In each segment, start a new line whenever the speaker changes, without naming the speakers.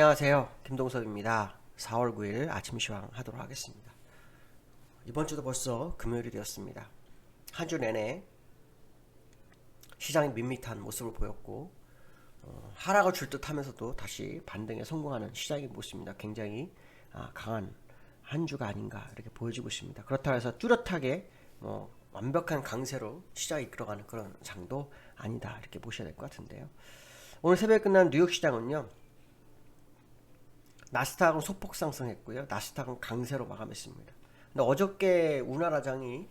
안녕하세요. 김동섭입니다. 4월 9일 아침 시황 하도록 하겠습니다. 이번 주도 벌써 금요일이 되었습니다. 한 주 내내 시장이 밋밋한 모습을 보였고 어, 하락을 줄 듯하면서도 다시 반등에 성공하는 시장의 모습입니다. 굉장히 아, 강한 한 주가 아닌가 이렇게 보여지고 있습니다. 그렇다고 해서 뚜렷하게 뭐 완벽한 강세로 시장이 이끌어가는 그런 장도 아니다 이렇게 보셔야 될 것 같은데요. 오늘 새벽에 끝난 뉴욕 시장은요. 나스닥은 소폭 상승했고요. 나스닥은 강세로 마감했습니다. 근데 어저께 우나라장이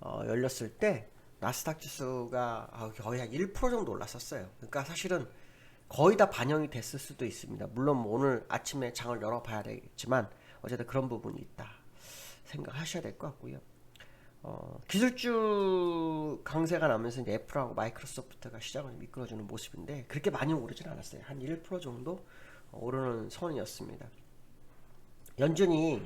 어, 열렸을 때 나스닥 지수가 아, 거의 한 1% 정도 올랐었어요. 그러니까 사실은 거의 다 반영이 됐을 수도 있습니다. 물론 뭐 오늘 아침에 장을 열어봐야 되겠지만 어쨌든 그런 부분이 있다 생각하셔야 될 것 같고요. 어, 기술주 강세가 나면서 이제 애플하고 마이크로소프트가 시장을 이끌어주는 모습인데 그렇게 많이 오르진 않았어요. 한 1% 정도 오르는 선이었습니다. 연준이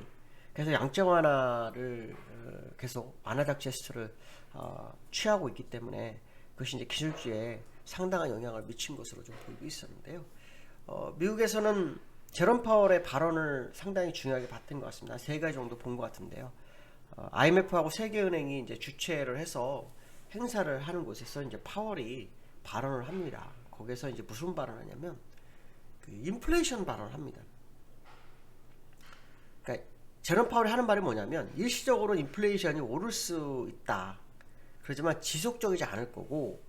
계속 양적 완화를 어, 계속 완화적 제스처를 어, 취하고 있기 때문에 그것이 이제 기술주에 상당한 영향을 미친 것으로 좀 보이고 있었는데요. 어, 미국에서는 제롬 파월의 발언을 상당히 중요하게 봤던 것 같습니다. 세 가지 정도 본 것 같은데요. 어, IMF하고 세계은행이 이제 주최를 해서 행사를 하는 곳에서 이제 파월이 발언을 합니다. 거기서 이제 무슨 발언하냐면 그 인플레이션 발언을 합니다. 그러니까 제롬 파월이 하는 말이 뭐냐면 일시적으로 인플레이션이 오를 수 있다. 그렇지만 지속적이지 않을 거고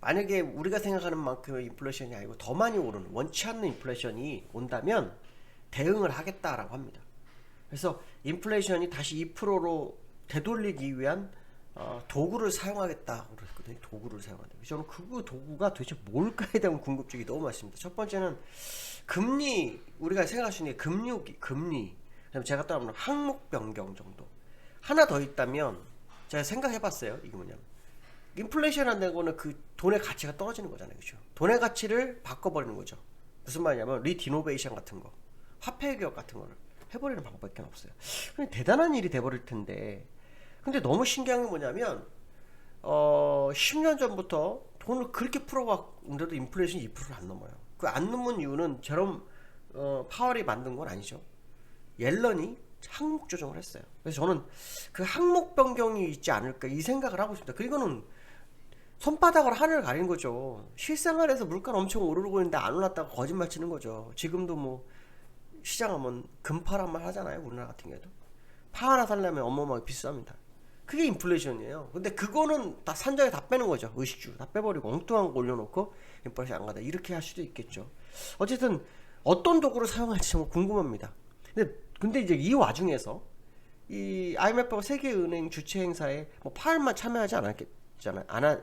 만약에 우리가 생각하는 만큼의 인플레이션이 아니고 더 많이 오르는 원치 않는 인플레이션이 온다면 대응을 하겠다라고 합니다. 그래서 인플레이션이 다시 2%로 되돌리기 위한 어, 도구를 사용하겠다고 그랬거든요. 도구를 사용한다. 저는 그 도구가 도대체 뭘까에 대한 궁금증이 너무 많습니다. 첫 번째는 금리 우리가 생각할 수 있는 게 금리 금리 그다음에 제가 또 하면 항목 변경 정도 하나 더 있다면 제가 생각해봤어요. 이게 뭐냐면 인플레이션 한다는 거는 그 돈의 가치가 떨어지는 거잖아요. 그죠? 돈의 가치를 바꿔버리는 거죠. 무슨 말이냐면 리디노베이션 같은 거 화폐 개혁 같은 거를 해버리는 방법밖에 없어요. 대단한 일이 돼버릴 텐데 근데 너무 신기한 게 뭐냐면 어 10년 전부터 돈을 그렇게 풀어왔는데도 인플레이션이 2%를 안 넘어요. 그 안 넘은 이유는 저런 어, 파월이 만든 건 아니죠. 옐런이 항목 조정을 했어요. 그래서 저는 그 항목 변경이 있지 않을까 이 생각을 하고 있습니다. 그리고는 손바닥으로 하늘을 가리는 거죠. 실생활에서 물가는 엄청 오르고 있는데 안 올랐다고 거짓말 치는 거죠. 지금도 뭐 시장하면 금파란 말 하잖아요. 우리나라 같은 경우도. 파 하나 살려면 어마어마하게 비쌉니다. 그게 인플레이션이에요. 근데 그거는 다 산정에 다 빼는 거죠. 의식주 다 빼버리고 엉뚱한 거 올려놓고 인플레이션 안 가다 이렇게 할 수도 있겠죠. 어쨌든 어떤 도구를 사용할지 정말 궁금합니다. 근데 근데 이제 이 와중에서 이 IMF와 세계은행 주최 행사에 뭐 파월만 참여하지 않았겠잖아요. 안 하,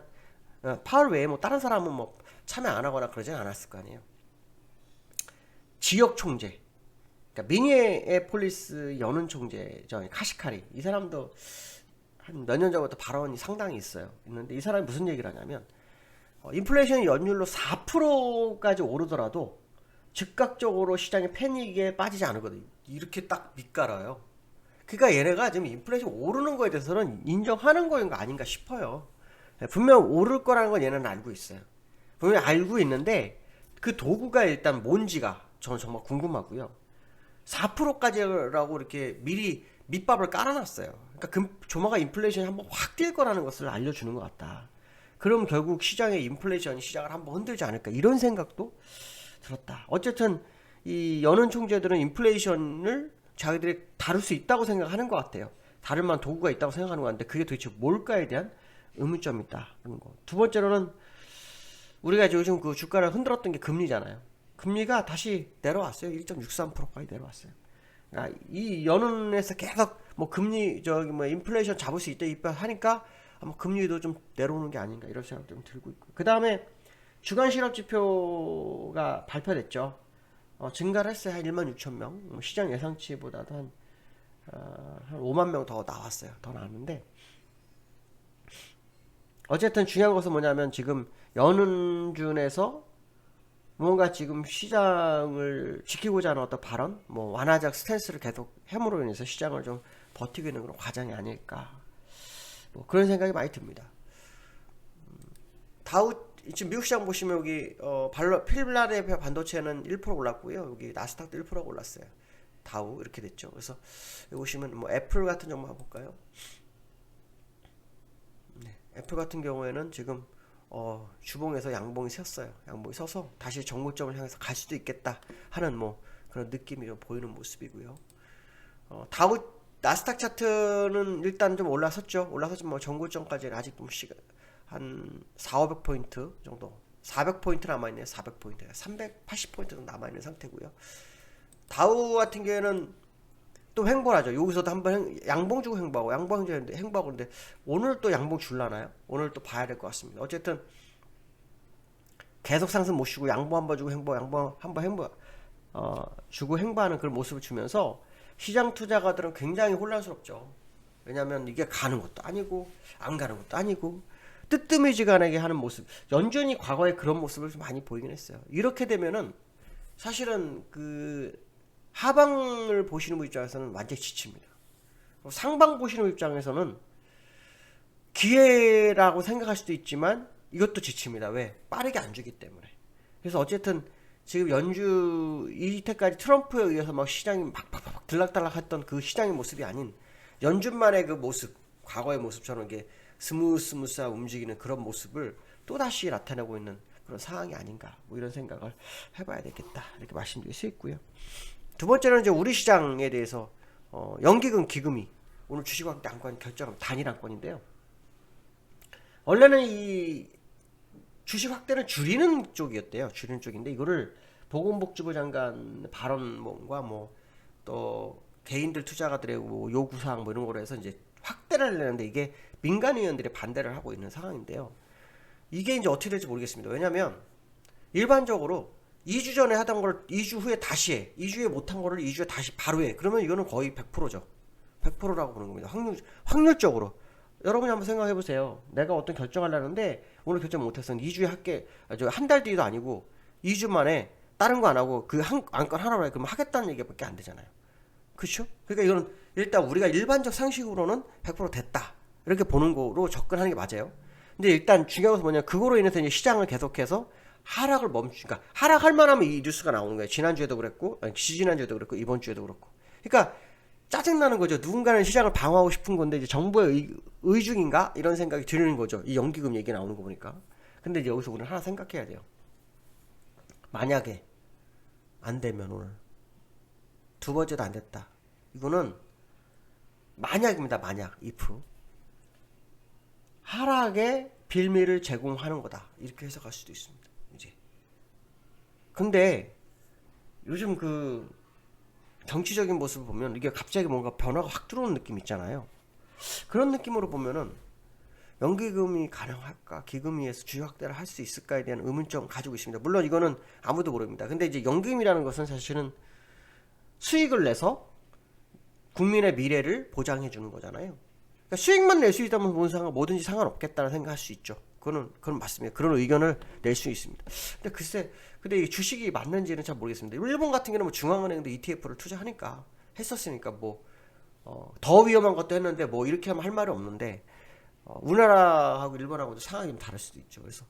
어, 파월 외에 뭐 다른 사람은 뭐 참여 안 하거나 그러지 않았을 거 아니에요. 지역 총재, 그러니까 미니에폴리스 연은 총재 저 카시카리 이 사람도 한 몇 년 전부터 발언이 상당히 있어요. 있는데 이 사람이 무슨 얘기를 하냐면 어, 인플레이션이 연율로 4%까지 오르더라도 즉각적으로 시장의 패닉에 빠지지 않거든요. 이렇게 딱 밑가라요. 그러니까 얘네가 지금 인플레이션 오르는 거에 대해서는 인정하는 거인 거 아닌가 싶어요. 분명 오를 거라는 건 얘는 알고 있어요. 분명히 알고 있는데 그 도구가 일단 뭔지가 저는 정말 궁금하고요. 4%까지라고 이렇게 미리 밑밥을 깔아놨어요. 그러니까 금, 조마가 인플레이션이 한번 확 뛸 거라는 것을 알려주는 것 같다. 그럼 결국 시장의 인플레이션이 시장을 한번 흔들지 않을까 이런 생각도 들었다. 어쨌든 이 연은 총재들은 인플레이션을 자기들이 다룰 수 있다고 생각하는 것 같아요. 다를 만한 도구가 있다고 생각하는 것 같은데 그게 도대체 뭘까에 대한 의문점이 있다는 거. 두 번째로는 우리가 요즘 그 주가를 흔들었던 게 금리잖아요. 금리가 다시 내려왔어요. 1.63%까지 내려왔어요. 그러니까 이 연은에서 계속 뭐 금리 저기 뭐 인플레이션 잡을 수 있다 이빠 하니까 아마 금리도 좀 내려오는 게 아닌가 이런 생각도 좀 들고 있고. 그 다음에 주간 실업 지표가 발표됐죠. 어, 증가를 했어요. 한 1만 6천 명. 뭐 시장 예상치보다도 한, 어, 한 5만 명 더 나왔어요. 더 나왔는데. 어쨌든 중요한 것은 뭐냐면 지금 연은준에서 뭔가 지금 시장을 지키고자 하는 어떤 발언, 뭐 완화적 스탠스를 계속 해으로 인해서 시장을 좀 버티고 있는 그런 과정이 아닐까. 뭐 그런 생각이 많이 듭니다. 다우 지금 미국 시장 보시면 여기 어 발로 필라델피아 반도체는 1% 올랐고요. 여기 나스닥도 1% 올랐어요. 다우 이렇게 됐죠. 그래서 여기 보시면 뭐 애플 같은 한번 볼까요? 네, 애플 같은 경우에는 지금 어 주봉에서 양봉이 섰어요. 양봉이 서서 다시 정고점을 향해서 갈 수도 있겠다 하는 뭐 그런 느낌이 좀 보이는 모습이고요. 어, 다우 나스닥 차트는 일단 좀 올라섰죠. 올라섰지만 뭐 정고점까지는 아직 좀 시간 한 4, 500포인트 정도 400포인트 남아있네요 400포인트 380포인트 정도 남아있는 상태고요 다우 같은 경우에는 또 횡보하죠. 여기서도 한번 행- 양봉 주고 횡보하고 양봉 주고 횡보하고 근데 오늘 또 양봉 줄라나요? 오늘 또 봐야 될 것 같습니다. 어쨌든 계속 상승 못 쉬고 양봉 한번 주고 횡보 양봉 한번 횡보 어, 주고 횡보하는 그런 모습을 주면서 시장 투자가들은 굉장히 혼란스럽죠. 왜냐하면 이게 가는 것도 아니고 안 가는 것도 아니고 뜨뜨미지간하게 하는 모습. 연준이 과거에 그런 모습을 좀 많이 보이긴 했어요. 이렇게 되면은 사실은 그 하방을 보시는 분 입장에서는 완전히 지칩니다. 상방 보시는 분 입장에서는 기회라고 생각할 수도 있지만 이것도 지칩니다. 왜? 빠르게 안 주기 때문에. 그래서 어쨌든 지금 연주 이때까지 트럼프에 의해서 막 시장이 막막막 들락달락 했던 그 시장의 모습이 아닌 연준만의 그 모습 과거의 모습처럼 이게 스무스무스하게 움직이는 그런 모습을 또다시 나타내고 있는 그런 상황이 아닌가 뭐 이런 생각을 해봐야 되겠다. 이렇게 말씀드릴 수 있고요 두 번째는 이제 우리 시장에 대해서 어, 연기금 기금이 오늘 주식확대 안건 결정한 단일 안건인데요 원래는 이 주식 확대는 줄이는 쪽이었대요 줄이는 쪽인데 이거를 보건복지부 장관 발언과 뭐 또 개인들 투자가들의 뭐 요구사항 뭐 이런 거로 해서 이제 확대를 하려는데 이게 민간 의원들이 반대를 하고 있는 상황인데요. 이게 이제 어떻게 될지 모르겠습니다. 왜냐면 일반적으로 2주 전에 하던 걸 2주 후에 다시 해. 2주에 못한 거를 2주에 다시 바로 해. 그러면 이거는 거의 100%죠. 100%라고 보는 겁니다. 확률, 확률적으로. 여러분이 한번 생각해 보세요. 내가 어떤 결정을 하려는데 오늘 결정 못해서 2주에 할게, 한 달 뒤도 아니고 2주 만에 다른 거 안 하고 그 한 안건 하라고 해. 그러면 하겠다는 얘기밖에 안 되잖아요. 그렇죠? 그러니까 이거는 일단 우리가 일반적 상식으로는 100% 됐다. 이렇게 보는 거로 접근하는 게 맞아요. 근데 일단 중요한 것은 뭐냐 그거로 인해서 이제 시장을 계속해서 하락을 멈추니까 그러니까 하락할 만하면 이 뉴스가 나오는 거예요. 지난주에도 그랬고 아니, 지지난주에도 그랬고 이번 주에도 그렇고. 그러니까 짜증나는 거죠. 누군가는 시장을 방어하고 싶은 건데 이제 정부의 의, 의중인가 이런 생각이 드는 거죠. 이 연기금 얘기 나오는 거 보니까. 근데 이제 여기서 우리는 하나 생각해야 돼요. 만약에 안 되면 오늘 두 번째도 안 됐다. 이거는 만약입니다. 만약 if 하락의 빌미를 제공하는 거다. 이렇게 해석할 수도 있습니다. 근데 요즘 그 정치적인 모습을 보면 이게 갑자기 뭔가 변화가 확 들어오는 느낌 있잖아요. 그런 느낌으로 보면은 연기금이 가능할까? 기금위에서 주요 확대를 할 수 있을까에 대한 의문점 가지고 있습니다. 물론 이거는 아무도 모릅니다. 근데 이제 연금이라는 것은 사실은 수익을 내서 국민의 미래를 보장해 주는 거잖아요. 그러니까 수익만 낼 수 있다면 뭔 상관 뭐든지 상관없겠다는 생각할 수 있죠. 그거는 그건 맞습니다. 그런 의견을 낼 수 있습니다. 근데 글쎄, 근데 이 주식이 맞는지는 잘 모르겠습니다. 일본 같은 경우는 뭐 중앙은행도 ETF를 투자하니까 했었으니까 뭐 어, 더 위험한 것도 했는데 뭐 이렇게 하면 할 말이 없는데 어, 우리나라하고 일본하고도 상황이 좀 다를 수도 있죠. 그래서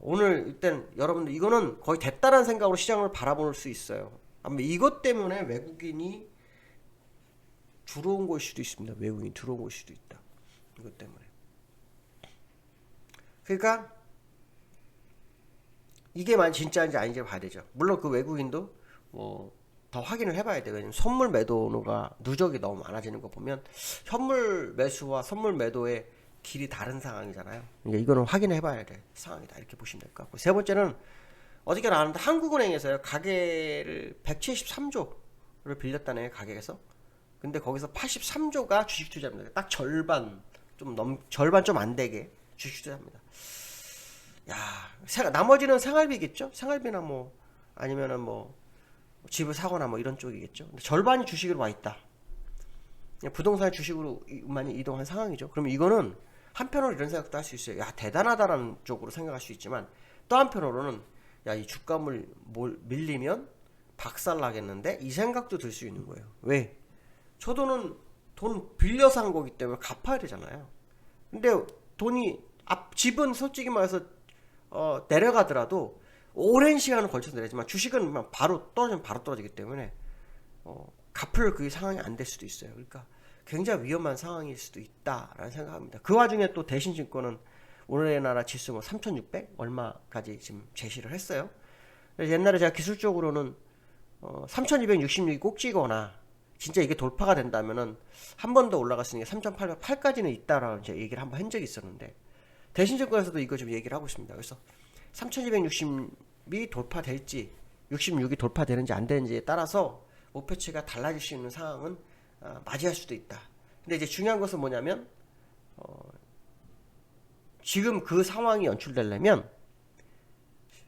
오늘 일단 여러분들 이거는 거의 됐다라는 생각으로 시장을 바라볼 수 있어요. 아마 이것 때문에 외국인이 들어온 걸 수도 있습니다. 외국인이 들어온 걸 수도 있다. 이것 때문에. 그러니까 이게 만 진짜인지 아닌지 봐야 되죠. 물론 그 외국인도 뭐 더 확인을 해봐야 돼요. 왜냐면 선물 매도가 누적이 너무 많아지는 거 보면 현물 매수와 선물 매도의 길이 다른 상황이잖아요. 그러니까 이거는 확인해봐야 될 상황이다 이렇게 보시면 될 것 같고 세 번째는 어저께 나왔는데 한국은행에서요 가계를 173조를 빌렸다네요 가계에서. 근데 거기서 83조가 주식 투자입니다. 딱 절반 좀 넘 절반 좀 안 되게 주식 투자합니다. 야, 생- 나머지는 생활비겠죠? 생활비나 뭐 아니면은 뭐 집을 사거나 뭐 이런 쪽이겠죠. 절반이 주식으로 와 있다. 부동산 주식으로 이- 많이 이동한 상황이죠. 그러면 이거는 한편으로 이런 생각도 할 수 있어요. 야 대단하다라는 쪽으로 생각할 수 있지만 또 한편으로는 야 이 주가물 몰- 밀리면 박살 나겠는데 이 생각도 들 수 있는 거예요. 왜? 저도는 돈 빌려서 한 거기 때문에 갚아야 되잖아요. 근데 돈이 앞 집은 솔직히 말해서 어, 내려가더라도 오랜 시간을 걸쳐서 내리지만 주식은 막 바로 떨어지면 바로 떨어지기 때문에 어, 갚을 그 상황이 안 될 수도 있어요. 그러니까 굉장히 위험한 상황일 수도 있다라는 생각합니다. 그 와중에 또 대신증권은 우리나라 지수가 3,600 얼마까지 지금 제시를 했어요. 옛날에 제가 기술적으로는 어, 3,266이 꼭지거나 진짜 이게 돌파가 된다면은 한 번더 있는 게 3,808까지는 있다라는 제 얘기를 한번 한 적이 있었는데 대신증권에서도 이거 좀 얘기를 하고 있습니다. 그래서 3,260이 돌파될지 66이 돌파되는지 안 되는지에 따라서 목표치가 달라질 수 있는 상황은 아, 맞이할 수도 있다. 근데 이제 중요한 것은 뭐냐면 어, 지금 그 상황이 연출되려면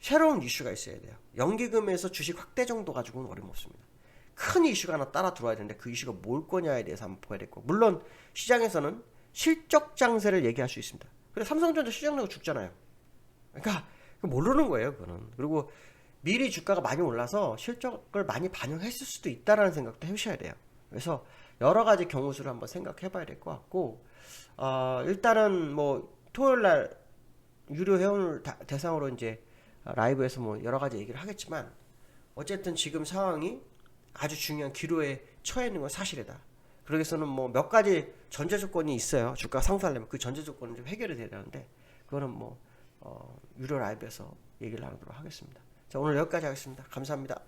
새로운 이슈가 있어야 돼요. 연기금에서 주식 확대 정도 가지고는 어림없습니다. 큰 이슈가 하나 따라 들어와야 되는데 그 이슈가 뭘 거냐에 대해서 한번 봐야 될 거고 물론 시장에서는 실적 장세를 얘기할 수 있습니다. 그래 삼성전자 시장 내고 죽잖아요. 그러니까 모르는 거예요, 그거는. 그리고 미리 주가가 많이 올라서 실적을 많이 반영했을 수도 있다라는 생각도 해주셔야 돼요. 그래서 여러 가지 경우 수를 한번 생각해 봐야 될 것 같고, 어, 일단은 뭐 토요일 날 유료 회원을 다- 대상으로 이제 라이브에서 뭐 여러 가지 얘기를 하겠지만, 어쨌든 지금 상황이 아주 중요한 기로에 처해 있는 건 사실이다. 그러기 위해서는 뭐 몇 가지 전제 조건이 있어요. 주가 상승하려면 그 전제 조건은 좀 해결이 돼야 되는데 그거는 뭐 어, 유료 라이브에서 얘기를 나누도록 하겠습니다. 자, 오늘 여기까지 하겠습니다. 감사합니다.